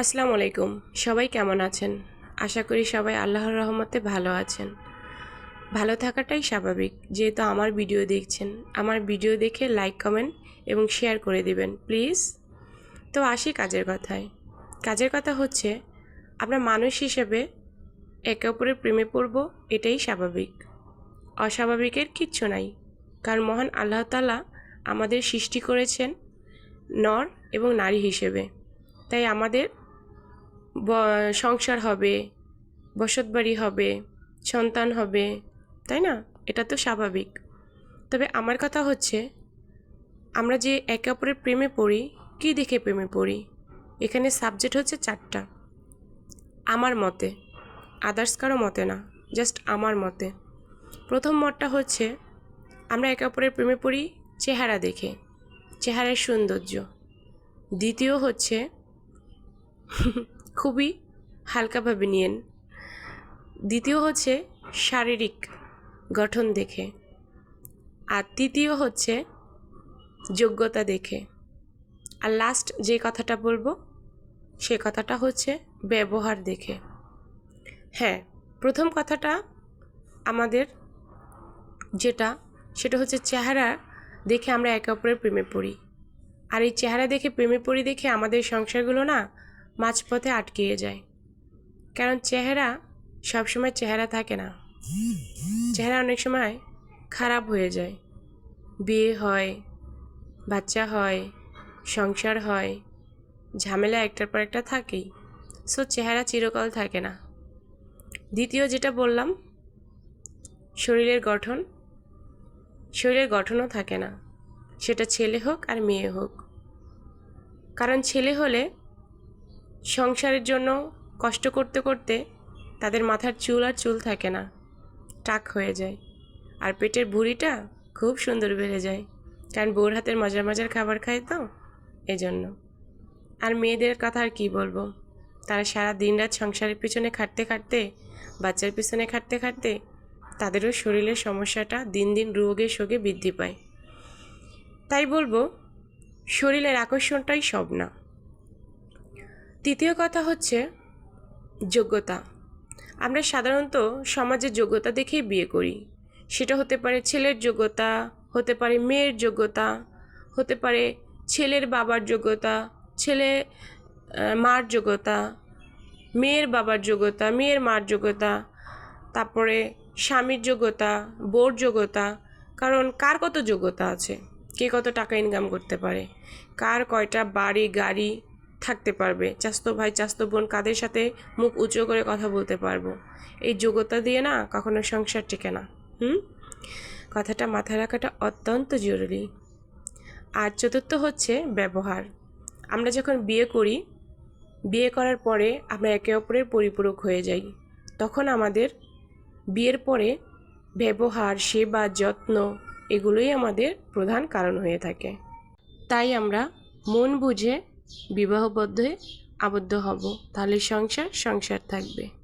আসসালামু আলাইকুম। সবাই কেমন আছেন? আশা করি সবাই আল্লাহর রহমতে ভালো আছেন। ভালো থাকাটাই স্বাভাবিক। যেহেতু আমার ভিডিও দেখছেন, আমার ভিডিও দেখে লাইক, কমেন্ট এবং শেয়ার করে দিবেন, প্লিজ। তো আসি কাজের কথায়। কাজের কথা হচ্ছে, আমরা মানুষ হিসেবে একে অপরের প্রেমে পড়ব, এটাই স্বাভাবিক। অস্বাভাবিকের কিচ্ছু নাই। কারণ মহান আল্লাহ তালা আমাদের সৃষ্টি করেছেন নর এবং নারী হিসেবে। তাই আমাদের সংসার হবে, বসতবাড়ি হবে, সন্তান হবে, তাই না? এটা তো স্বাভাবিক। তবে আমার কথা হচ্ছে, আমরা যে একে অপরের প্রেমে পড়ি, কী দেখে প্রেমে পড়ি? এখানে সাবজেক্ট হচ্ছে চারটা। আমার মতে আদার্স কারও মতে না জাস্ট আমার মতে। প্রথম মতটা হচ্ছে, আমরা একে অপরের প্রেমে পড়ি চেহারা দেখে, চেহারার সৌন্দর্য। দ্বিতীয় হচ্ছে খুবই হালকাভাবে নিয়েন। দ্বিতীয় হচ্ছে শারীরিক গঠন দেখে। আর তৃতীয় হচ্ছে যোগ্যতা দেখে। আর লাস্ট যে কথাটা বলব, সে কথাটা হচ্ছে ব্যবহার দেখে। হ্যাঁ প্রথম কথাটা আমাদের যেটা, সেটা হচ্ছে চেহারা দেখে আমরা একে অপরের প্রেমে পড়ি। আর এই চেহারা দেখে প্রেমে পড়ি দেখে আমাদের সংসারগুলো না মাঝপথে আটকিয়ে যায়। কারণ চেহারা সবসময় চেহারা থাকে না। চেহারা অনেক সময় খারাপ হয়ে যায়। বিয়ে হয়, বাচ্চা হয়, সংসার হয়, ঝামেলা একটার পর একটা থাকেই। সো চেহারা চিরকাল থাকে না। দ্বিতীয় যেটা বললাম, শরীরের গঠন। শরীরের গঠনও থাকে না। সেটা ছেলে হোক আর মেয়ে হোক। কারণ ছেলে হলে সংসারের জন্য কষ্ট করতে করতে তাদের মাথার চুল আর চুল থাকে না। টাক হয়ে যায়। আর পেটের ভুঁড়িটা খুব সুন্দর বেড়ে যায়। কারণ বউর হাতের মজার মজার খাবার খায় তো, এজন্য। আর মেয়েদের কথা আর কী বলব? তারা সারা দিন রাত সংসারের পিছনে খাটতে খাটতে, বাচ্চার পিছনে খাটতে খাটতে তাদেরও শরীরের সমস্যাটা দিন দিন রোগে শোকে বৃদ্ধি পায়। তাই বলব, শরীরের আকর্ষণটাই সব না। তৃতীয় কথা হচ্ছে যোগ্যতা। আমরা সাধারণত সমাজে যোগ্যতা দেখেই বিয়ে করি। সেটা হতে পারে ছেলের যোগ্যতা, হতে পারে মেয়ের যোগ্যতা, হতে পারে ছেলের বাবার যোগ্যতা, ছেলে মার যোগ্যতা, মেয়ের বাবার যোগ্যতা, মেয়ের মার যোগ্যতা, তারপরে স্বামীর যোগ্যতা বোর যোগ্যতা, কারণ কার কত যোগ্যতা আছে? কে কত টাকা ইনকাম করতে পারে? কার কয়টা বাড়ি, গাড়ি থাকতে পারবে। চাস্ত ভাই, চাস্ত বোন কাদের সাথে মুখ উঁচু করে কথা বলতে পারব? এই যোগ্যতা দিয়ে না কখনো সংসার টেকে না। হুম? কথাটা মাথায় রাখাটা অত্যন্ত জরুরি। আর চতুর্থ হচ্ছে ব্যবহার। আমরা যখন বিয়ে করি, বিয়ে করার পরে আমরা একে অপরের পরিপূরক হয়ে যাই। তখন আমাদের বিয়ের পরে ব্যবহার, সেবা, যত্ন এগুলোই আমাদের প্রধান কারণ হয়ে থাকে। তাই আমরা মন বুঝে বিবাহবদ্ধে আবদ্ধ হব। তাহলে সংসার সংসার থাকবে।